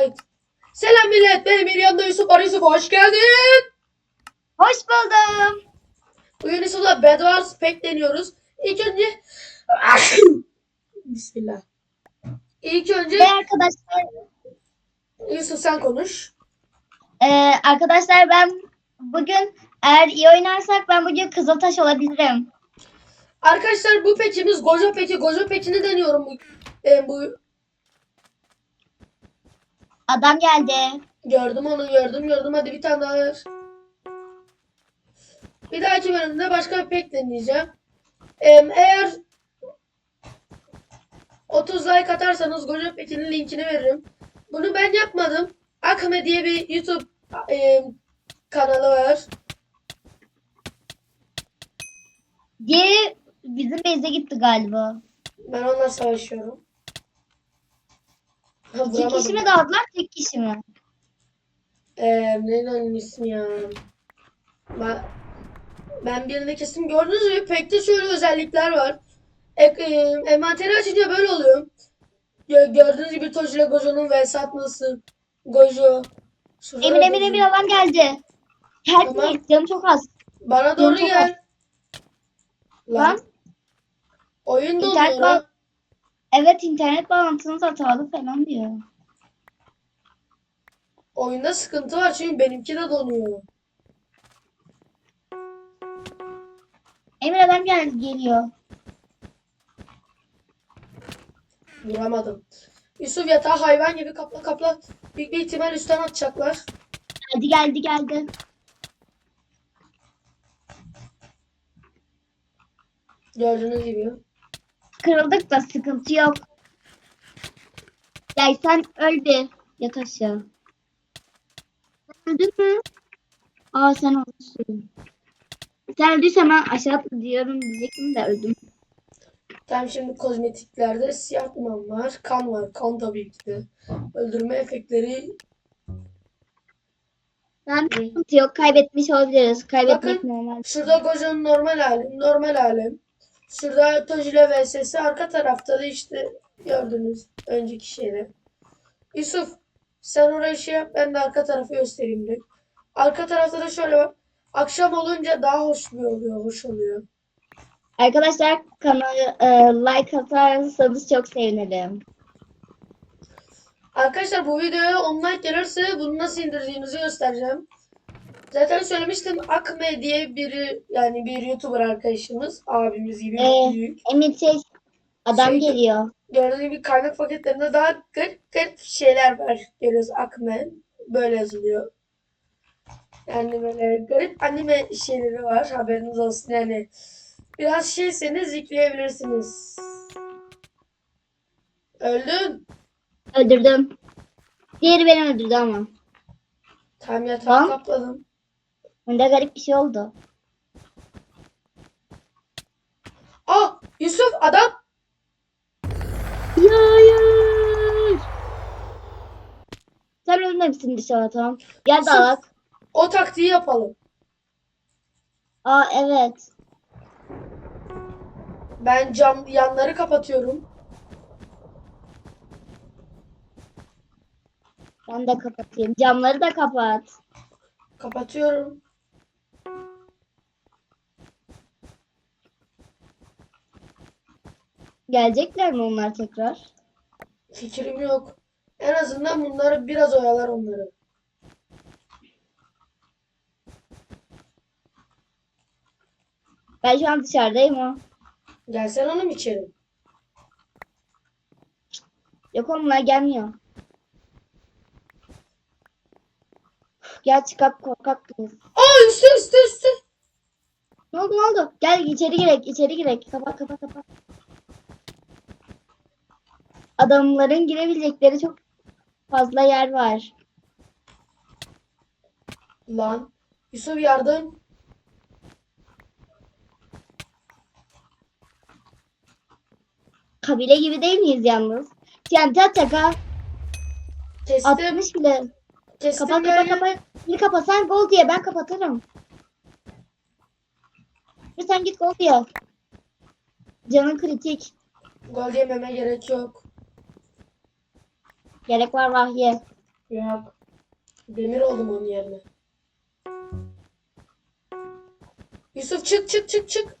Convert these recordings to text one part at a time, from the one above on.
Kayıt. Selam millet. Benim yanımda Yusuf var. Yusuf hoş geldin. Hoş buldum. Bugün Yusuf'la Bed Wars Pack deniyoruz. İlk önce... Bismillah. İlk önce Ve arkadaşlar, Yusuf sen konuş. e, arkadaşlar ben bugün eğer iyi oynarsak ben bugün Kızıltaş olabilirim. Arkadaşlar bu peçimiz Gojo peki. Gojo peçini deniyorum bu. e, bu Adam geldi. gördüm onu gördüm gördüm. Hadi bir tane daha ver. Bir dahaki bölümde başka bir pek deneyeceğim. Em, eğer 30 like atarsanız Gojo Pekin'in linkini veririm. Bunu ben yapmadım. Akme diye bir YouTube em, kanalı var. Diğeri bizim base'e gitti galiba. Ben onunla savaşıyorum. İki kişi vuramadım. mi dağıttılar tek kişi mi? Ee, neydi onun ismi ya? Ben, ben birini kesin gördünüz mü? Pek'te şöyle özellikler var. Ek, e, envanteri açınca böyle oluyor. Gö- gördüğünüz gibi Toji ile Gojo'nun vs atması. Gojo. Emir Emir Gojo. Emir adam geldi. Help Tamam. me. Canım çok az. Bana doğru gel. Lan. Lan. Oyun İnternet donuyor. lan. Evet internet bağlantınız hatalı falan diyor. Oyunda sıkıntı var çünkü benimki de donuyor. Emir adam geldi geliyor. Vuramadım. Yusuf yatağı hayvan gibi kapla kapla. Büyük bir ihtimal üstten atacaklar. Geldi geldi geldi. Gördüğünüz gibi. Kırıldık da sıkıntı yok. Gel sen öl bir. Yat aşağı. Öldün mü? Aa sen olmuşsun. Sen öldüysen ben aşağı diyorum diyecektim de öldüm. Tam şimdi kozmetiklerde siyah duman var. Kan var. Kan tabii ki de. Öldürme efektleri. Ben sıkıntı yok. Kaybetmiş olabiliriz. Kaybetmek Bakın. normal. Şurada Gojo'nun normal hali. Normal hali. Şurada Toji ile VS'si. Arka tarafta da işte gördünüz önceki şeyler. Yusuf sen oraya şey yap. Ben de arka tarafı göstereyim de. Arka tarafta da şöyle bak. Akşam olunca daha hoş bir oluyor. Hoş oluyor. Arkadaşlar kanalı e, like atarsanız çok sevinirim. Arkadaşlar bu videoya 10 like gelirse bunu nasıl indirdiğinizi göstereceğim. Zaten söylemiştim Akme diye biri yani bir YouTuber arkadaşımız abimiz gibi Ee, büyük. Emir şey adam Şey- geliyor. Gördüğünüz gibi kaynak paketlerinde daha garip garip şeyler var. Görüyoruz Akme böyle yazılıyor. Yani böyle garip anime şeyleri var haberiniz olsun yani. Biraz şeyseniz yükleyebilirsiniz. Öldün. Öldürdüm. Diğeri beni öldürdü ama. Tam yatağı Lan. kapladım. Bunda garip bir şey oldu. Ah Yusuf adam. Hayır. Sen ölmemişsin dışarı tamam. Gel Yusuf. dalak. O taktiği yapalım. Aa evet. Ben cam yanları kapatıyorum. Ben de kapatayım. Camları da kapat. Kapatıyorum. Gelecekler mi onlar tekrar? Fikrim yok. En azından bunları biraz oyalar onları. Ben şu an dışarıdayım ha. Gelsen hanım içeri. Yok onlar gelmiyor. Gel çıkart korkak mıyız? Aa üstü üstü üstü. Ne oldu ne oldu? Gel içeri girek içeri girek. Kapat kapat kapat. Adamların girebilecekleri çok fazla yer var. Lan. Yusuf yardım. Kabile gibi değil miyiz yalnız? Atacak ha. Kestim. Atmış bile. Kestim Kapat kapat kapat. Bir kapat sen gol diye ben kapatırım. Bir sen git gol diye. Canın kritik. Gol yememe gerek yok. Gerek var vahye. Yok. Demir oldum onun yerine. Yusuf çık çık çık çık.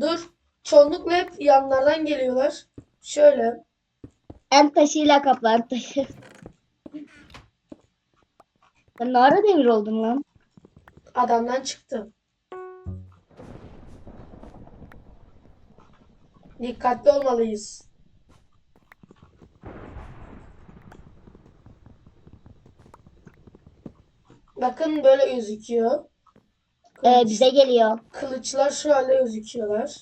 Dur. Çoğunlukla hep yanlardan geliyorlar. Şöyle. En taşıyla kaplan taşı. Sen ne ara demir oldun lan? Adamdan çıktı. Dikkatli olmalıyız. Bakın böyle gözüküyor. Ee, Kılıç- bize geliyor. Kılıçlar şöyle gözüküyorlar.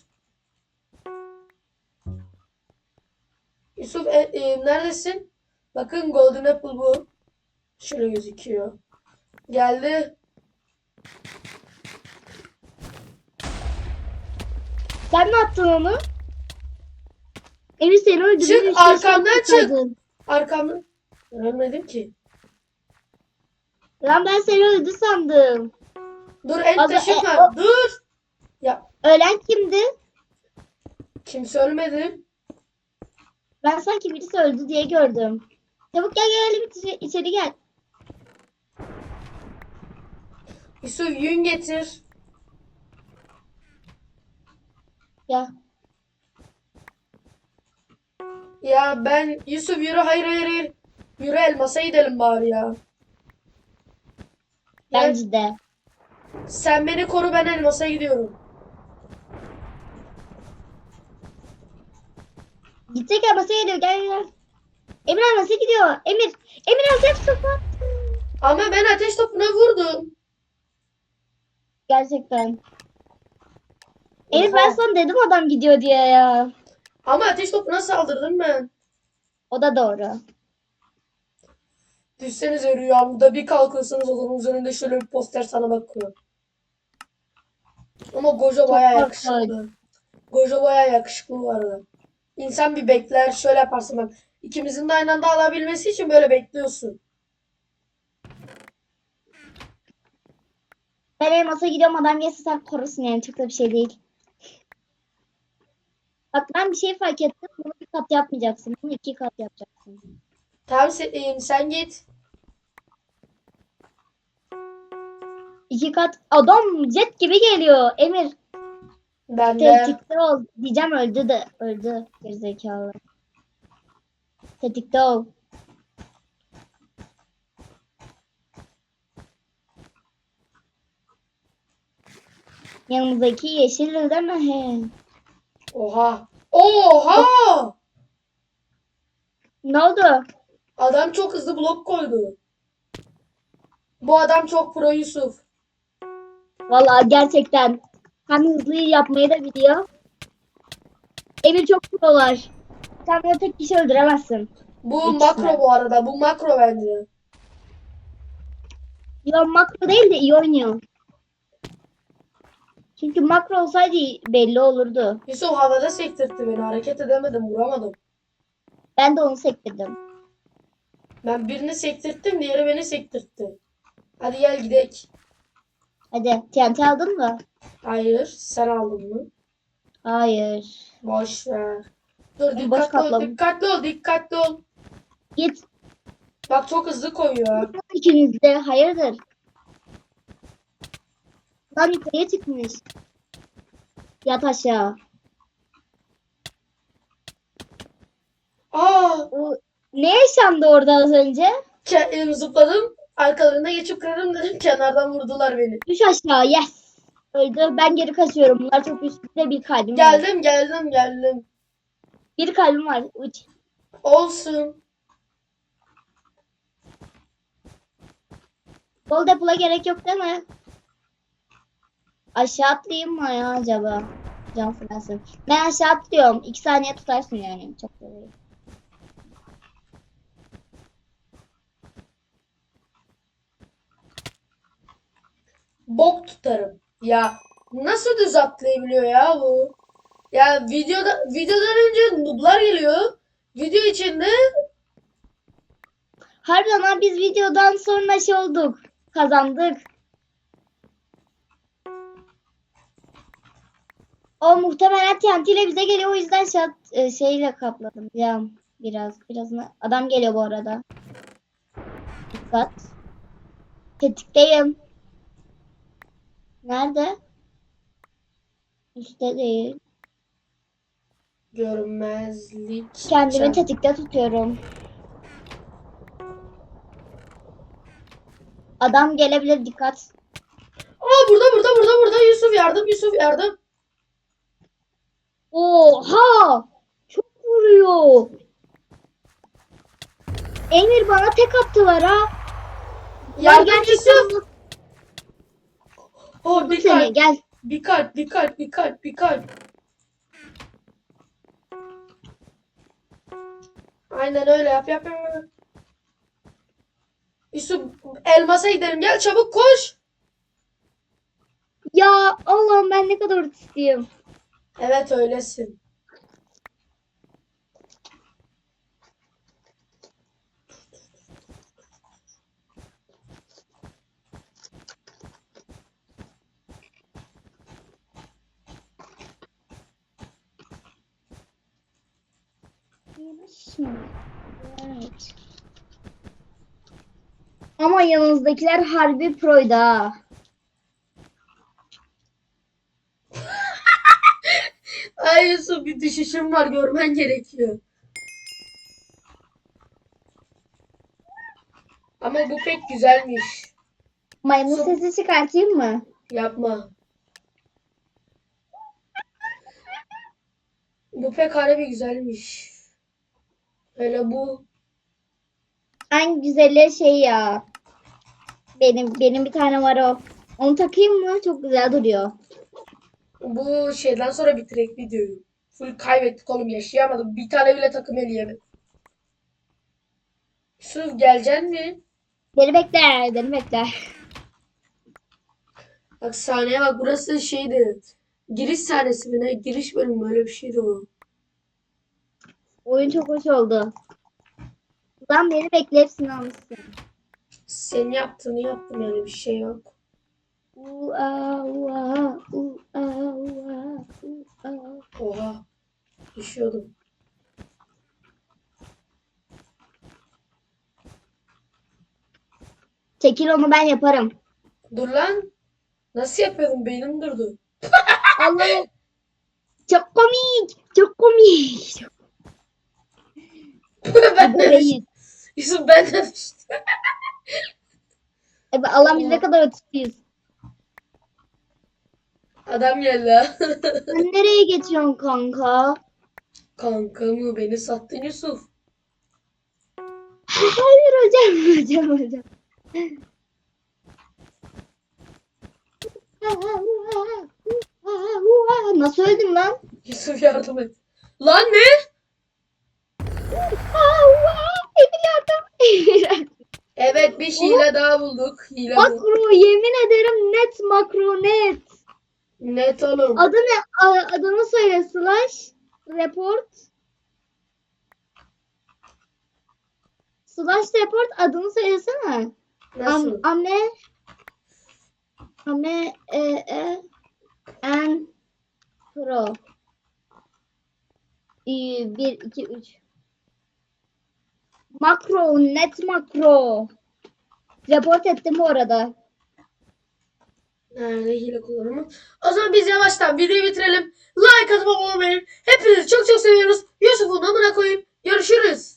Yusuf e, e, neredesin? Bakın Golden Apple bu. Şöyle gözüküyor. Geldi. Sen mi attın onu? Emir seni öldürdü. Çık, arkamdan çık. atladın. Arkamda. Ölmedim ki. Lan ben seni öldü sandım. Dur en Aga, taşım e. Dur. Ya Ölen kimdi? kimse ölmedi. Ben sanki birisi öldü diye gördüm. Çabuk gel gel içeri, içeri gel. Yusuf yün getir. Ya Ya ben Yusuf yürü hayır hayır hayır. Yürü elmasa gidelim bari ya. Ben- bence de. Sen beni koru ben elmasa gidiyorum. Gidecek arabası geliyor gel gel. Emir arabası gidiyor. Emir. Emir arabası sopa. Ama ben ateş topuna vurdum. Gerçekten. Emir ben sana dedim adam gidiyor diye ya. Ama ateş topuna saldırdım ben. O da doğru. Düşsenize rüyamda bir kalkıyorsunuz odanın önünde şöyle bir poster sana bakıyor. Ama Gojo baya yakışıklı. Gojo baya yakışıklı bu arada. İnsan bir bekler şöyle yaparsın bak. İkimizin de aynı anda alabilmesi için böyle bekliyorsun. Ben elmasa gidiyorum adam gelse sen korusun yani çok da bir şey değil. Bak ben bir şey fark ettim. Bunu bir kat yapmayacaksın. Bunu iki kat yapacaksın. Tamam sen, sen git. İki kat. Adam jet gibi geliyor. Emir Ben de. tetikte ol. Diyeceğim öldü de. Öldü. Gerizekalı. Tetikte ol. Yanımızdaki yeşil değil mi? He. Oha. Oha! Ne oldu? Adam çok hızlı blok koydu. Bu adam çok pro Yusuf. Vallahi gerçekten hem hızlı yapmayı da biliyor. Emir çok pro var. Sen böyle tek kişi öldüremezsin. Bu İkisi makro bu arada. Bu makro bence. Yo makro değil de iyi oynuyor. Çünkü makro olsaydı belli olurdu. Yusuf havada sektirtti beni. Hareket edemedim. Vuramadım. Ben de onu sektirdim. Ben birini sektirttim. Diğeri beni sektirtti. Hadi gel gidek. Hadi TNT aldın mı? Hayır. Sen aldın mı? Hayır. Boş ver. Dur Boş dikkatli ol. Dikkatli ol. Dikkatli ol. Git. Bak çok hızlı koyuyor. İkiniz de hayırdır? Lan yukarıya çıkmış. Yat aşağı. Aa! O, ne yaşandı orada az önce? Ke- zıpladım. Arkalarına geçip kırarım dedim. Kenardan vurdular beni. Düş aşağı yes. Öldü. Ben geri kaçıyorum. Bunlar çok üstünde bir kalbim var. Geldim geldim geldim. Bir kalbim var. Uç. Olsun. Bol depola gerek yok değil mi? Aşağı atlayayım mı ya acaba? Can fırlasın. Ben aşağı atlıyorum. İki saniye tutarsın yani. Çok da değil. Bok tutarım. Ya nasıl düz atlayabiliyor ya bu? Ya videoda videodan önce noob'lar geliyor. Video içinde Harbiden ha biz videodan sonra şey olduk. Kazandık. O muhtemelen TNT ile bize geliyor. O yüzden şey, e, şeyle kapladım. Ya biraz. Birazını. Adam geliyor bu arada. Dikkat. Tetikteyim. Nerede? Üstte değil. Görmezlik. Kendimi çan- tetikte tutuyorum. Adam gelebilir dikkat. Aa burada burada burada burada Yusuf yardım Yusuf yardım. Oha! Çok vuruyor. Emir bana tek attılar ha. Yardım gerçekten Yusuf. Oh bir kalp gel. bir kalp bir kalp bir kalp bir kalp. Aynen öyle yap yap yap. yap. Yusuf elmasa gidelim gel çabuk koş. Ya Allah'ım ben ne kadar artistiyim. Evet öylesin. Evet. Ama yanınızdakiler harbi proydu ha. Ay Yusuf bir düşüşüm var görmen gerekiyor. Ama bu pek güzelmiş. Maymun Su- sesi çıkartayım mı? Yapma. Bu pek harbi güzelmiş. Hele bu. En güzeli şey ya. Benim benim bir tane var o. Onu takayım mı? Çok güzel duruyor. Bu şeyden sonra bitirek videoyu. Full kaybettik oğlum yaşayamadım. Bir tane bile takım eleyemedim. Yusuf geleceksin mi? Beni bekle, beni bekle. Bak sahneye bak burası şeydi. Giriş sahnesi mi ne? Giriş bölümü öyle bir şeydi o. Oyun çok hoş oldu. Lan beni bekle hepsini almışsın. Senin yaptığını yaptım yani bir şey yok. Ua, ua, ua, ua, ua. Oha. Düşüyordum. Çekil onu ben yaparım. Dur lan. Nasıl yapıyordum? Beynim durdu. Allah'ım. Çok komik. Çok komik. Çok Yusuf ben de düştüm. Evet, Allah biz ne kadar ötüsüyüz. Adam geldi ha. Sen nereye geçiyorsun kanka? Kanka mı? Beni sattın Yusuf. Hayır hocam, hocam, hocam. Nasıl öldüm lan? Yusuf yardım et. Lan ne? Bir hile daha bulduk. Hile bu. makro yemin ederim net makro net. Net oğlum. Adı ne? A- Adını söyle slash report. Slash report adını söylesene. Nasıl? Am, ame ame e, e, en pro. 1, 2, 3. Makro, net makro. Report ettim bu arada. Nerede hile kullanımı? O zaman biz yavaştan videoyu bitirelim. Like atıp abone olmayı. Hepinizi çok çok seviyoruz. Yusuf'un amına koyayım. Görüşürüz.